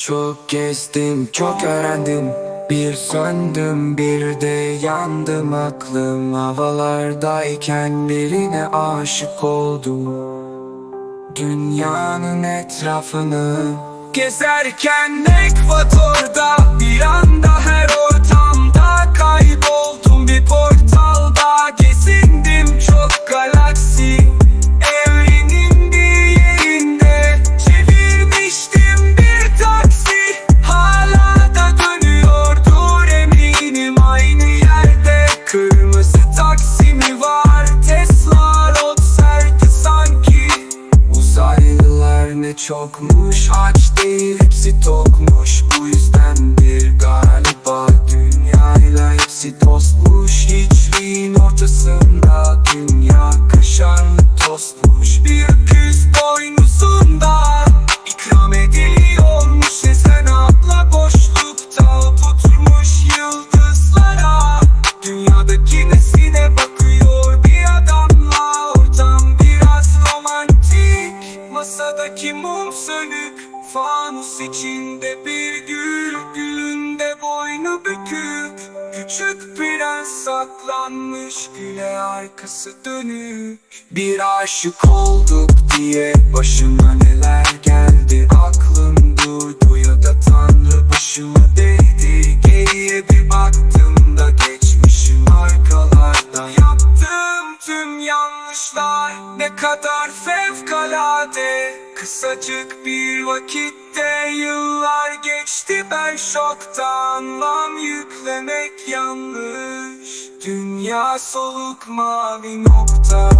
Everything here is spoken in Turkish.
Çok gezdim, çok öğrendim. Bir söndüm, bir de yandım aklım. Havalardayken birine aşık oldum. Dünyanın etrafını Gezerken ekvatorda Bir anda Ne çokmuş Aç değil hepsi tokmuş. Bu yüzdendir galiba Dünyayla hepsi dostmuş Masadaki mum sönük Fanus içinde bir gül Gülünde boynu bükük. Küçük prens saklanmış Güle arkası dönük. Bir aşık olduk diye Başıma neler yanlışlar Ne kadar fevkalade. Kısacık bir vakitte Yıllar geçti ben şokta Anlam yüklemek yanlış. Dünya soluk mavi nokta